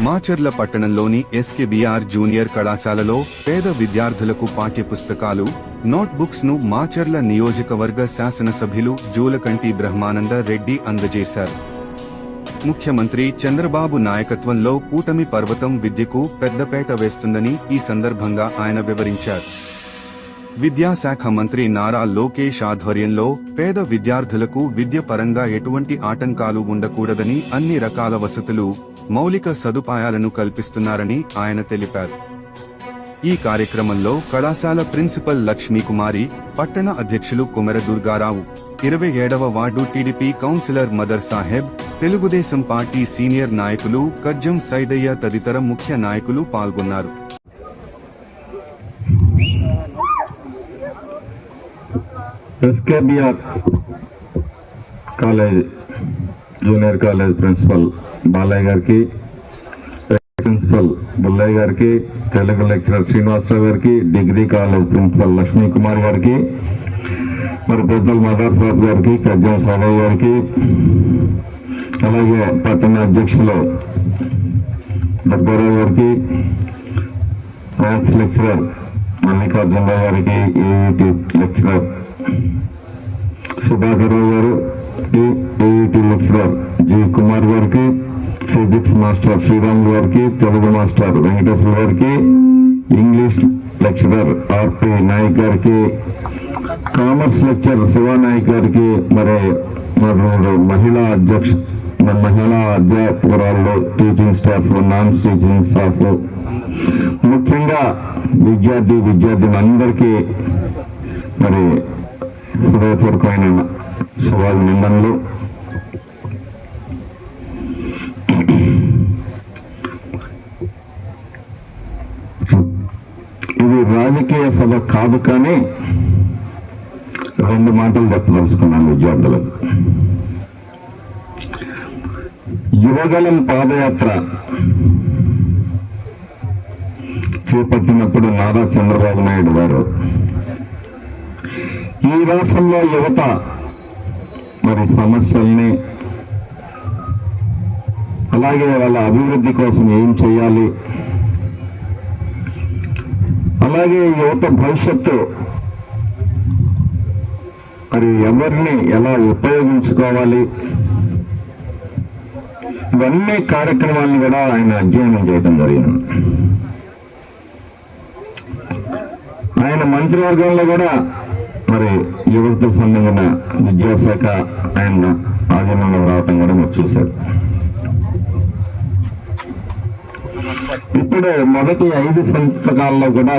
మాచర్ల పట్టణంలోని SKBR junior కళాశాలలో పేద విద్యార్థులకు పాఠ్యపుస్తకాలు నోట్బుక్స్ను మాచర్ల నియోజకవర్గ శాసనసభ్యులు జూలకంటి బ్రహ్మానంద రెడ్డి అందజేశారు. ముఖ్యమంత్రి చంద్రబాబు నాయకత్వంలో కూటమి పర్వతం విద్యకు పెద్దపేట వేస్తుందని ఈ సందర్భంగా ఆయన వివరించారు. విద్యాశాఖ మంత్రి నారా లోకేష్ ఆధ్వర్యంలో పేద విద్యార్థులకు విద్య పరంగా ఎటువంటి ఆటంకాలు ఉండకూడదని అన్ని రకాల వసతులు మౌలిక సదుపాయాలను కల్పిస్తున్నారని ఆయన తెలిపారు. ఈ కార్యక్రమంలో కళాశాల ప్రిన్సిపల్ లక్ష్మీకుమారి పట్టణ అధ్యక్షులు కుమర దుర్గారావు ఇరవై ఏడవ ward TDP councillor Madar Saheb Telugudesam party senior నాయకులు కజ్జం సైదయ్య తదితర ముఖ్య నాయకులు పాల్గొన్నారు. College junior college principal Balayya గారికి ప్రిన్సిపల్ బుల్లయ్య గారికి తెలుగు లెక్చరర్ శ్రీనివాసరావు గారికి degree college principal Lakshmi Kumar గారికి మరి పెద్దల మదర్ సాబ్ గారికి కజ్జం సాదయ్య గారికి అలాగే పట్టణ అధ్యక్షులు దుర్గారావు గారికి మ్యాథ్స్ లెక్చరర్ మల్లికార్జునరావు గారికి ఏఈటి లెక్చరర్ సుధాకర్ గారు ఏఈటి మాస్టర్ జి కుమార్ గారికి ఫిజిక్స్ మాస్టర్ శ్రీరామ్ గారికి తెలుగు మాస్టర్ వెంకటేశ్వర గారికి ఇంగ్లీష్ లెక్చరర్ ఆర్పి నాయక్ గారికి కామర్స్ లెక్చర్ శివ నాయక్ గారికి మరి మరి మహిళా అధ్యక్ష మహిళా అధ్యాపకురాలు teaching staff non teaching staff ముఖ్యంగా విద్యార్థి విద్యార్థులు అందరికీ మరి హృదయపూర్వకమైన శుభాభినందనలు. ఇది రాజకీయ సభ కాదు కానీ రెండు మాటలు చెప్పదలుచుకున్నాను విద్యార్థులకు. యువగలం పాదయాత్ర చేపట్టినప్పుడు నారా చంద్రబాబు నాయుడు గారు. ఈ రాష్ట్రంలో యువత మరి సమస్యల్ని అలాగే వాళ్ళ అభివృద్ధి కోసం ఏం చేయాలి? అలాగే యువత భవిష్యత్తు. మరి ఎవరిని ఎలా ఉపయోగించుకోవాలి? ఇవన్నీ కార్యక్రమాలను కూడా ఆయన అధ్యయనం చేయడం జరిగింది. ఆయన మంత్రివర్గంలో కూడా మరి యువతకు సంబంధించిన విద్యాశాఖ ఆయన ఆధీనంలో రావటం కూడా మీరు చూశారు. ఇప్పుడు మొదటి ఐదు సంతకాల్లో కూడా